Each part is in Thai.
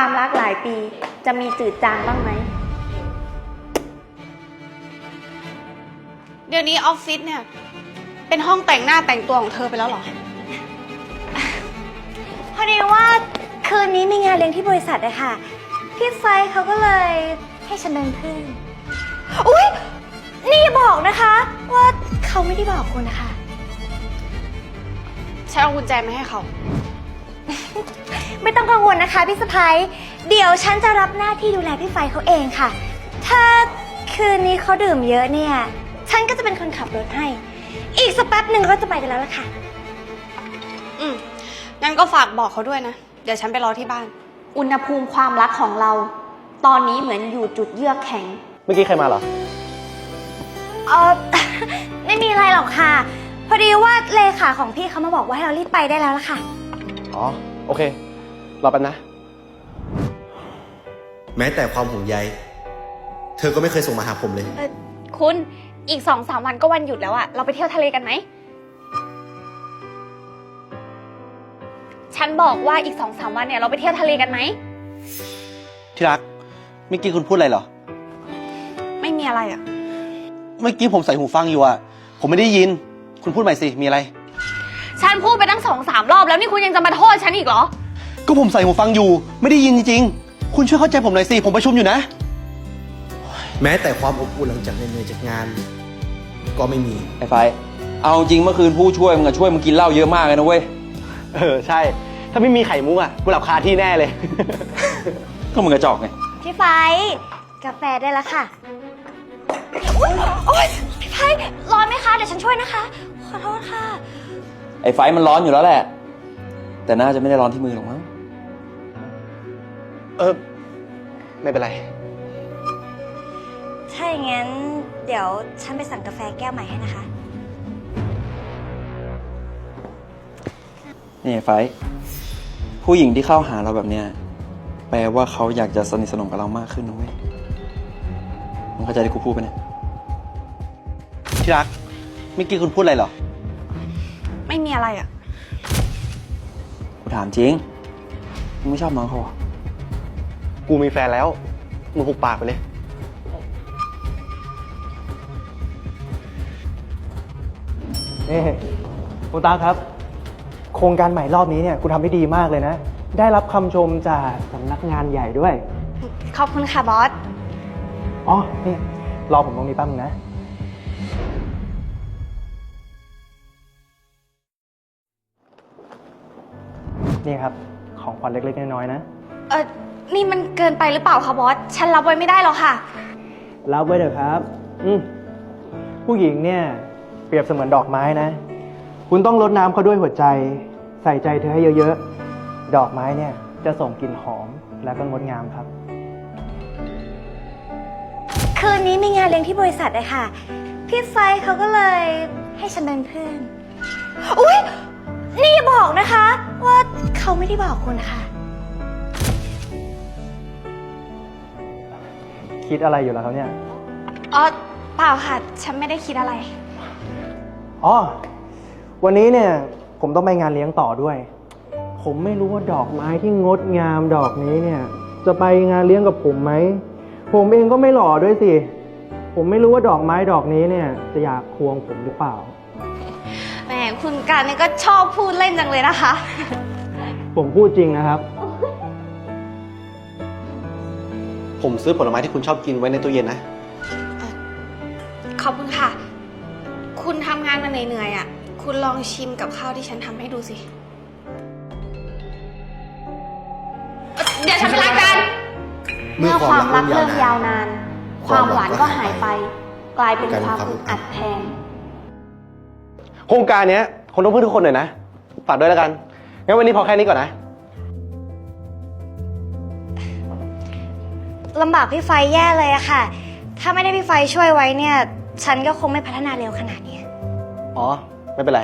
ความรักหลายปี จะมีจืดจางบ้างไหม เดี๋ยวนี้ออฟฟิศเนี่ย เป็นห้องแต่งหน้าแต่งตัวของเธอไปแล้วเหรอ พอดีว่าคืนนี้มีงานเลี้ยงที่บริษัทเลยค่ะ พี่ไฟเขาก็เลยให้ฉันเป็นเพื่อนอุ๊ย นี่อย่าบอกนะคะ ว่าเขาไม่ได้บอกคุณนะคะ ฉันเอากุญแจมาให้เขา ไม่ต้องกังวลนะคะพี่สะพ้ยเดี๋ยวฉันจะรับหน้าที่ดูแลพี่ไฟเขาเองค่ะ ถ้าคืนนี้เขาดื่มเยอะเนี่ย ฉันก็จะเป็นคนขับรถให้ อีกสักแป๊บหนึ่งก็จะไปกันแล้วล่ะค่ะ อืมงั้นก็ฝากบอกเขาด้วยนะ เดี๋ยวฉันไปรอที่บ้าน อุณหภูมิความรักของเรา ตอนนี้เหมือนอยู่จุดเยือกแข็ง เมื่อกี้ใครมาเหรอ เออ ไม่มีอะไรหรอกค่ะ พอดีว่าเลขาของพี่เขามาบอกว่าให้เรารีบไปได้แล้วล่ะค่ะ อ๋อ โอเค รอแป๊บนะ แม้แต่ความห่วงใย เธอก็ไม่เคยส่งมาหาผมเลยคุณอีกสองสามวันก็วันหยุดแล้วอะเราไปเที่ยวทะเลกันไหม ฉันบอกว่าอีกสองสามวันเนี่ยเราไปเที่ยวทะเลกันไหม ที่รักเมื่อกี้คุณพูดอะไรเหรอ ไม่มีอะไรอะเมื่อกี้ผมใส่หูฟังอยู่อะผมไม่ได้ยิน คุณพูดใหม่สิ มีอะไร ฉันพูดไปตั้งสองสามรอบแล้วนี่คุณยังจะมาโทษฉันอีกเหรอ ก็ผมใส่หูฟังอยู่ ไม่ได้ยินจริงๆ คุณช่วยเข้าใจผมหน่อยสิ ผมประชุมอยู่นะ แม้แต่ความอบอุ่นหลังจากเหนื่อยๆจากงาน ก็ไม่มี ไอ้ไฟ เอาจริงเมื่อคืนผู้ช่วยมึงอะช่วยมึงกินเหล้าเยอะมากเลยนะเว้ย เออ ใช่ ถ้าไม่มีไข่มุกอะกูหลับคาที่แน่เลย ก็มึงกระจอกไง พี่ไฟ กาแฟได้แล้วค่ะอุ๊ยโอ๊ยพี่ไฟร้อนไหมคะ เดี๋ยวฉันช่วยนะคะ ขอโทษค่ะ ไอ้ไฟมันร้อนอยู่แล้วแหละ แต่น่าจะไม่ได้ร้อนที่มือหรอกมั้ง เออ ไม่เป็นไร ถ้าอย่างนั้น เดี๋ยวฉันไปสั่งกาแฟแก้วใหม่ให้นะคะ นี่ไอ้ไฟ ผู้หญิงที่เข้าหาเราแบบเนี้ย แปลว่าเขาอยากจะสนิทสนมกับเรามากขึ้นนะเว้ยมึงเข้าใจที่กูพูดปะเนี่ย ที่รักเมื่อกี้คุณพูดอะไรเหรอไม่มี อะไรอะกูถามจริง มึงไม่ชอบน้องเขาเหรอกูมีแฟนแล้ว มึงหุบปากไปเลย นี่คุณตาครับ โครงการใหม่รอบนี้เนี่ยคุณทำได้ดีมากเลยนะ ได้รับคำชมจากสำนักงานใหญ่ด้วย ขอบคุณค่ะบอส อ๋อ นี่ รอผมตรงนี้แป๊บนึงนะ นี่ครับ ของขวัญเล็กๆน้อยๆนะ เออนี่มันเกินไปหรือเปล่าคะบอส ฉันรับไว้ไม่ได้หรอกค่ะ รับไว้เถอะครับ อืมผู้หญิงเนี่ย เปรียบเสมือนดอกไม้นะ คุณต้องรดน้ำเขาด้วยหัวใจ ใส่ใจเธอให้เยอะๆ ดอกไม้เนี่ย จะส่งกลิ่นหอมและก็งดงามครับ คืนนี้มีงานเลี้ยงที่บริษัทเลยค่ะ พี่ไฟเขาก็เลยให้ฉันเป็นเพื่อน อุ๊ย นี่อย่าบอกนะคะ ว่า เขาไม่ได้บอกคุณค่ะ คิดอะไรอยู่ล่ะครับเนี่ย อ๋อ เปล่าค่ะ ฉันไม่ได้คิดอะไร อ๋อ วันนี้เนี่ย ผมต้องไปงานเลี้ยงต่อด้วย ผมไม่รู้ว่าดอกไม้ที่งดงามดอกนี้เนี่ย จะไปงานเลี้ยงกับผมไหม ผมเองก็ไม่หล่อด้วยสิ ผมไม่รู้ว่าดอกไม้ดอกนี้เนี่ย จะอยากควงผมหรือเปล่า แหม คุณการเนี่ยก็ชอบพูดเล่นจังเลยนะคะ ผมพูดจริงนะครับ ผมซื้อผลไม้ที่คุณชอบกินไว้ในตู้เย็นนะ ขอบคุณค่ะ คุณทำงานมาเหนื่อยๆอะ คุณลองชิมกับข้าวที่ฉันทำให้ดูสิเอ่อเดี๋ยวฉันไปล้างจานเมื่อความรักเริ่มยาวนาน ความหวานก็หายไป กลายเป็นความอึดอัดแทน โครงการเนี้ยคนต้องพึ่งทุกคนหน่อยนะ ฝากด้วยแล้วกัน งั้นวันนี้พอแค่นี้ก่อนนะ ลำบากพี่ไฟแย่เลยอะค่ะ ถ้าไม่ได้พี่ไฟช่วยไว้เนี่ย ฉันก็คงไม่พัฒนาเร็วขนาดนี้ อ๋อ ไม่เป็นไร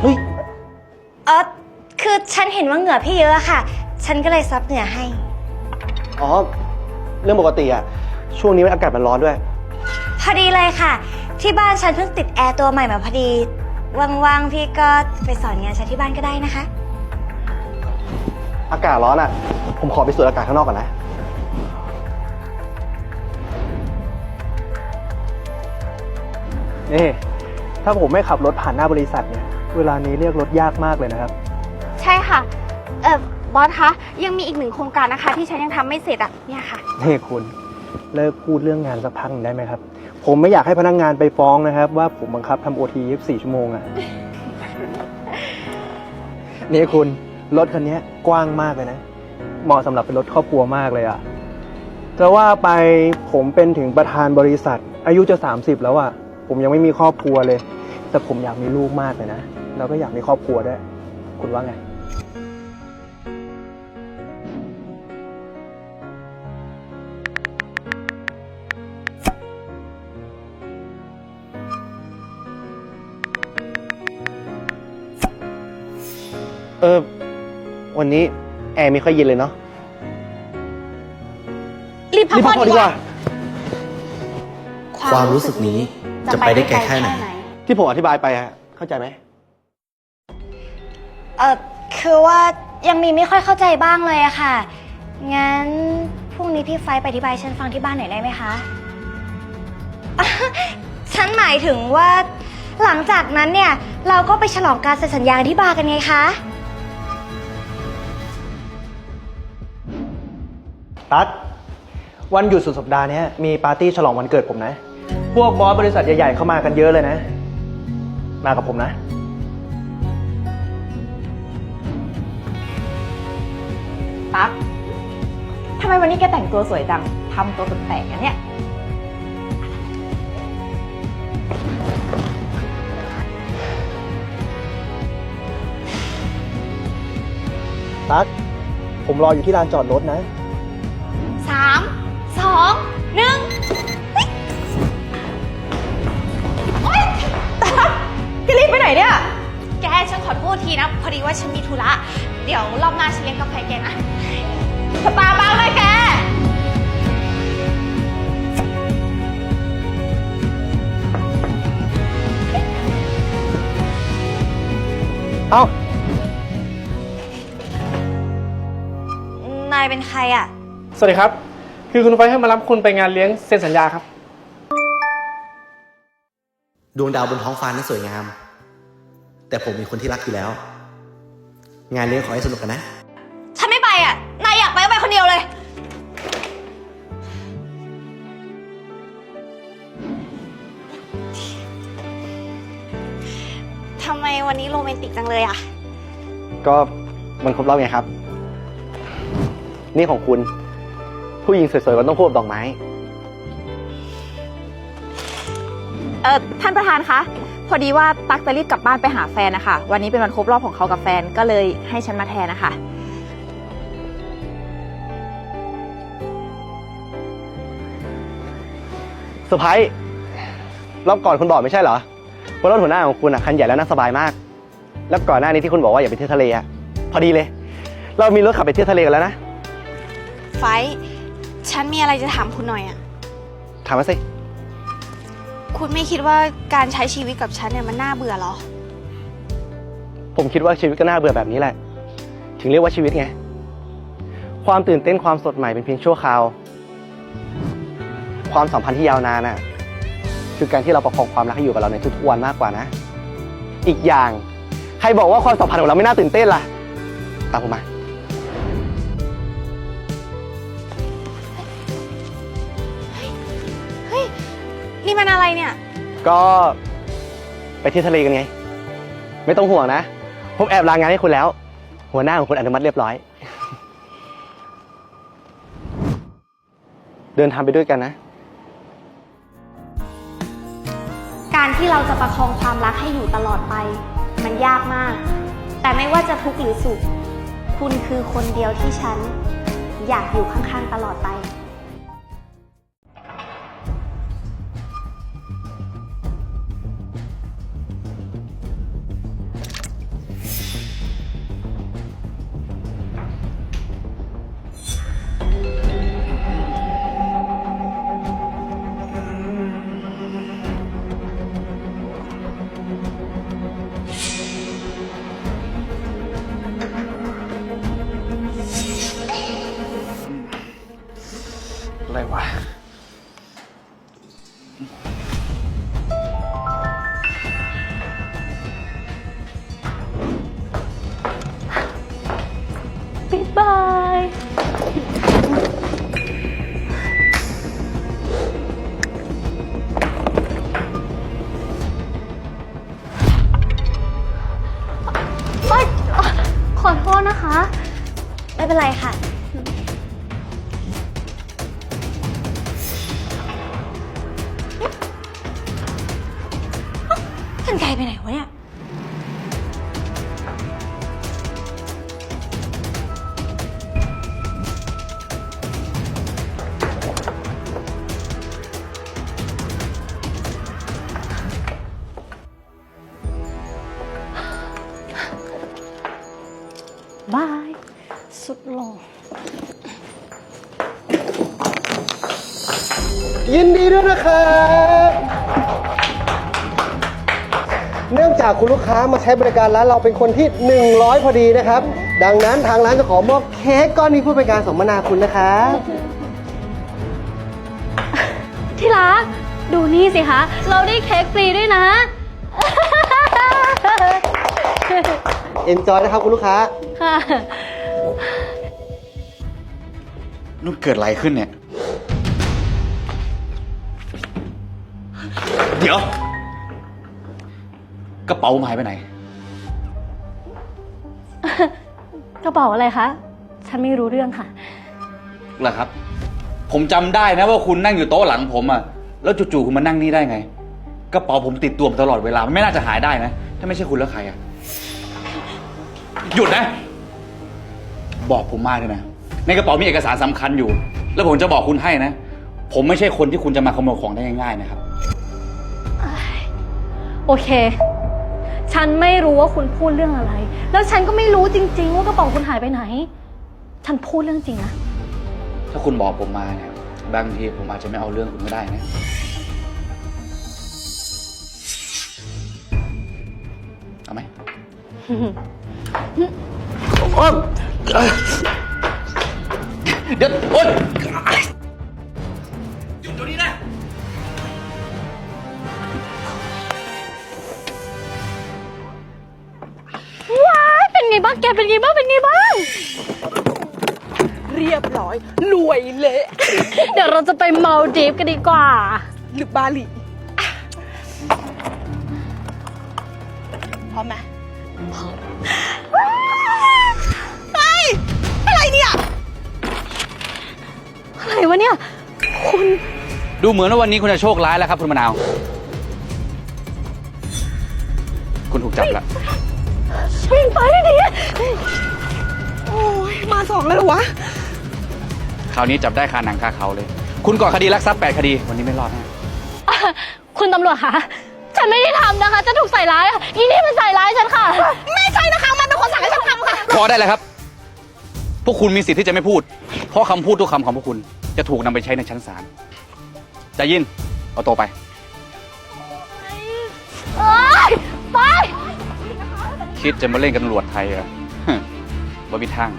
เฮ้ย เออคือฉันเห็นว่าเหงื่อพี่เยอะอะค่ะ ฉันก็เลยซับเหงื่อให้ อ๋อ เรื่องปกติอะช่วงนี้มันอากาศมันร้อนด้วย พอดีเลยค่ะ ที่บ้านฉันเพิ่งติดแอร์ตัวใหม่มาพอดี ว่างๆพี่ก็ไปสอนงานฉันที่บ้านก็ได้นะคะ อากาศร้อนอะ ผมขอไปสูดอากาศข้างนอกก่อนนะ นี่ ถ้าผมไม่ขับรถผ่านหน้าบริษัทเนี่ย เวลานี้เรียกรถยากมากเลยนะครับ ใช่ค่ะ เออบอสคะยังมีอีกหนึ่งโครงการนะคะ ที่ฉันยังทำไม่เสร็จอะเนี่ยค่ะ นี่คุณ เลิกพูดเรื่องงานสักพักหนึ่งได้ไหมครับ ผมไม่อยากให้พนักงงานไปฟ้องนะครับ ว่าผมบังคับทำโอที24 ชั่วโมงอะ นี่คุณรถคันนี้กว้างมากเลยนะ เหมาะสำหรับเป็นรถครอบครัวมากเลยอะจะว่าไปผมเป็นถึงประธานบริษัท อายุจะ 30 แล้วอะผมยังไม่มีครอบครัวเลย แต่ผมอยากมีลูกมากเลยนะ แล้วก็อยากมีครอบครัวด้วย คุณว่าไง ออ วันนี้แอร์ไม่ค่อยเย็นเลยเนาะรีบพักรีบผ่พัอกนผ่อนดีดีกกว่า ว่า ความรู้สึกนี้จะไปได้ไกลแค่ไหน ที่ผมอธิบายไปอะเข้าใจไหม เออคือว่ายังมีไม่ค่อยเข้าใจบ้างเลยอะค่ะ งั้นพรุ่งนี้พี่ไฟท์ไปอธิบายให้ฉันฟังที่บ้านหน่อยได้ไหมคะอะฉันหมายถึงว่า หลังจากนั้นเนี่ย เราก็ไปฉลองการเซ็นสัญญาที่บาร์กันไงคะ ตั๊ดวันหยุดสุดสัปดาห์เนี้ยมีปาร์ตี้ฉลองวันเกิดผมนะ พวกบอสบริษัทใหญ่ๆเข้ามากันเยอะเลยนะ มากับผมนะ ตั๊กทำไมวันนี้แกแต่งตัวสวยจัง ทำตัวแปลกๆอันเนี่ย ตั๊กผมรออยู่ที่ลานจอดรถนะสาม สองหนึ่งแกรีบไปไหนเนี่ย แกฉันขอโทษทีนะ พอดีว่าฉันมีธุระ เดี๋ยวรอบหน้าฉันเลี้ยงกาแฟแกนะ สตาร์บัคเลยแก เอ้านายเป็นใครอะสวัสดีครับ คือคุณไฟให้มารับคุณไปงานเลี้ยงเซ็นสัญญาครับ ดวงดาวบนท้องฟ้านั้นสวยงาม แต่ผมมีคนที่รักอยู่แล้ว งานเลี้ยงขอให้สนุกกันนะ ฉันไม่ไปอะนายอยากไปก็ไปคนเดียวเลย ทำไมวันนี้โรแมนติกจังเลยอะก็มันครบรอบไงครับ นี่ของคุณ ผู้หญิงสวยๆมันต้องคู่กับดอกไม้ เออท่านประธานคะ พอดีว่าตั๊กจะรีบกลับบ้านไปหาแฟนนะคะ วันนี้เป็นวันครบรอบของเขากับแฟนก็เลยให้ฉันมาแทนนะคะ เซอร์ไพรส์รอบก่อนคุณบอกไม่ใช่เหรอว่ารถหัวหน้าของคุณอะคันใหญ่แล้วนั่งสบายมาก แล้วก่อนหน้านี้ที่คุณบอกว่าอย่าไปเที่ยวทะเลอะพอดีเลย เรามีรถขับไปเที่ยวทะเลกันแล้วนะ ไฟท์ ฉันมีอะไรจะถามคุณหน่อยอะถามมาสิ คุณไม่คิดว่าการใช้ชีวิตกับฉันเนี่ยมันน่าเบื่อเหรอ ผมคิดว่าชีวิตก็น่าเบื่อแบบนี้แหละ ถึงเรียกว่าชีวิตไง ความตื่นเต้นความสดใหม่เป็นเพียงชั่วคราว ความสัมพันธ์ที่ยาวนานน่ะ คือการที่เราประคองความรักให้อยู่กับเราในทุกๆวันมากกว่านะ อีกอย่าง ใครบอกว่าความสัมพันธ์ของเราไม่น่าตื่นเต้นล่ะ ตามผมมา นี่มันอะไรเนี่ย ก็ไปเที่ยวทะเลกันไง ไม่ต้องห่วงนะ ผมแอบลางานให้คุณแล้ว หัวหน้าของคุณอนุมัติเรียบร้อย เดินทางไปด้วยกันนะ การที่เราจะประคองความรักให้อยู่ตลอดไป มันยากมาก แต่ไม่ว่าจะทุกข์หรือสุข คุณคือคนเดียวที่ฉัน อยากอยู่ข้างๆตลอดไป อะไรวะ บ๊ายบายเอ้ยขอโทษนะคะ ไม่เป็นไรค่ะ ยินดีด้วยนะครับ เนื่องจากคุณลูกค้ามาใช้บริการร้านเราเป็นคนที่ 100 พอดีนะครับ ดังนั้นทางร้านจะขอมอบเค้กก้อนนี้เพื่อเป็นการสมนาคุณนะครับ ที่รักดูนี่สิคะ เราได้เค้กฟรีด้วยนะ เอนจอยนะครับคุณลูกค้า ค่ะ นุ่นเกิดอะไรขึ้นเนี่ย เดี๋ยว กระเป๋าผมหายไปไหน กระเป๋าอะไรคะ ฉันไม่รู้เรื่องค่ะ เหรอครับ ผมจำได้นะว่าคุณนั่งอยู่โต๊ะหลังผมอะแล้วจู่ๆคุณมานั่งนี่ได้ไง กระเป๋าผมติดตัวมาตลอดเวลามันไม่น่าจะหายได้นะ ถ้าไม่ใช่คุณแล้วใครอะหยุดนะ บอกผมมากเลยนะ ในกระเป๋ามีเอกสารสำคัญอยู่ แล้วผมจะบอกคุณให้นะ ผมไม่ใช่คนที่คุณจะมาขโมยของได้ง่ายๆนะครับ โอเค ฉันไม่รู้ว่าคุณพูดเรื่องอะไร แล้วฉันก็ไม่รู้จริง ๆ ว่ากระเป๋าคุณหายไปไหน ฉันพูดเรื่องจริงนะ ถ้าคุณบอกผมมาเนี่ย บางทีผมอาจจะไม่เอาเรื่องคุณก็ได้นะ เอาไหมเดี๋ยวโอ๊ย เป็นไงบ้างแกเป็นไงบ้างเป็นไงบ้าง เรียบร้อยรวยเละเดี๋ยวเราจะไปเมาดีฟกันดีกว่า หรือบาหลีพร้อมไหมเฮ้ยอะไรเนี่ย อะไรวะเนี่ย คุณดูเหมือนว่าวันนี้คุณจะโชคร้ายแล้วครับ คุณมะนาว คุณถูกจับแล้ววิ่งไปดิ โอ้ยมาสองแล้วเหรอวะ คราวนี้จับได้คาหนังคาเขาเลย คุณก่อคดีลักทรัพย์แปดคดี วันนี้ไม่รอดแน่อะคุณตำรวจคะ ฉันไม่ได้ทำนะคะ จะถูกใส่ร้ายอะอีนี่มันใส่ร้ายฉันค่ะ ไม่ใช่นะคะ มันเป็นคนสั่งให้ฉันทำค่ะ พอได้แล้วครับ พวกคุณมีสิทธิ์ที่จะไม่พูด เพราะคำพูดทุกคำของพวกคุณจะถูกนำไปใช้ในชั้นศาลใจะยินเอาตัวไป เอ้ย ไป คิดจะมาเล่นกับตำรวจไทยเหรอ บ่มีทาง